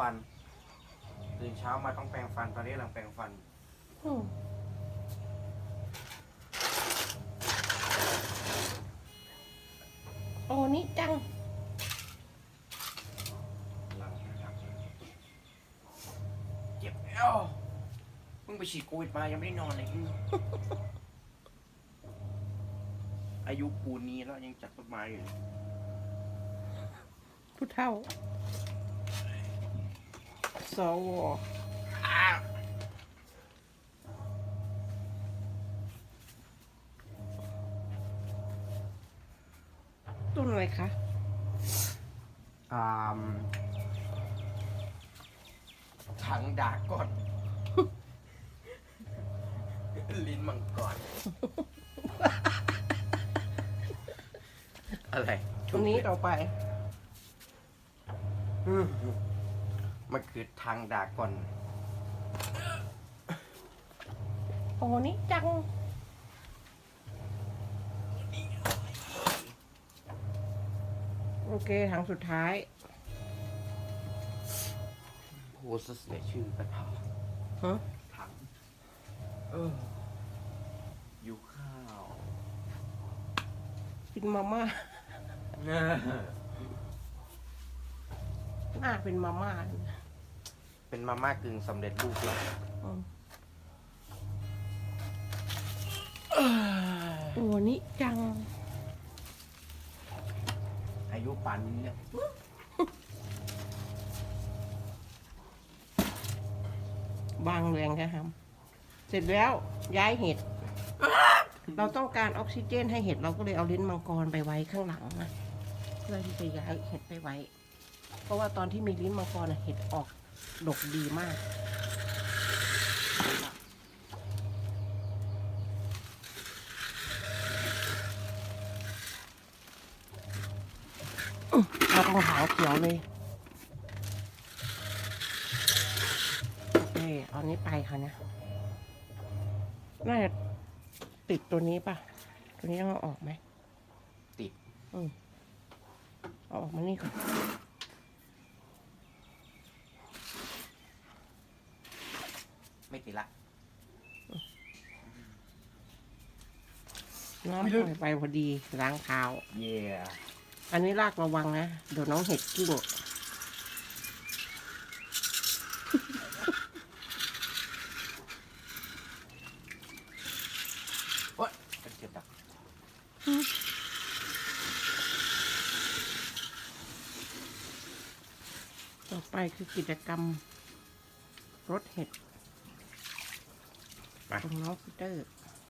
ฟันตื่นเช้ามาต้องแปรงฟันตอนนี้กำลังแปรงฟัน อืมโอ้นี่จัง หลังนะครับเจ็บเอวเพิ่งไปฉีดโควิดมายังไม่ได้นอนเลย อายุปูนนี้แล้วยังจัดต้นไม้อยู่ ผู้เฒ่า สวอ้าวต้นอะไรคะอ่ามถังดากก่อน ลิ้นมังกร อะไร ตรงนี้ต่อไป อืม มันคือทางดากอนโอ้นี่จัง โอเคถังสุดท้าย โพสต์เสียชื่อกันเถอะฮะ ถังเอออยู่ข้าวกินมาม่าหน้าเป็นมาม่า เลยนะเป็นมาม่ากึ่งสำเร็จรูปแล้วอืมโอ้นี่จัง อายุป่านนี้เนี่ยบางแรงแค่ครับ เสร็จแล้วย้ายเห็ด เราต้องการออกซิเจนให้เห็ดเราก็เลยเอาลิ้นมังกรไปไว้ข้างหลังนะเพื่อที่จะย้ายเห็ดไปไว้ เพราะว่าตอนที่มีลิ้นมังกรน่ะเห็ดออก ดกดีมากเราต้องหางเขียวเลยโอเคเอานี้ไปค่ะเนี่ยน่าจะติดตัวนี้ป่ะ ตัวนี้ต้องเอาออกไหมติด อืมเอาออกมานี่ก่อน ไม่ติดละน้ำไม่ปลึกล่อยไปพอดีล้างเท้า เย่อันนี้ลากระวังนะเดี๋ยวน้องเห็ดกิ้งโอ๊ยเป็นเจ็บดักต่อไปคือกิจกรรมรถเห็ด ของล็อกเตอร์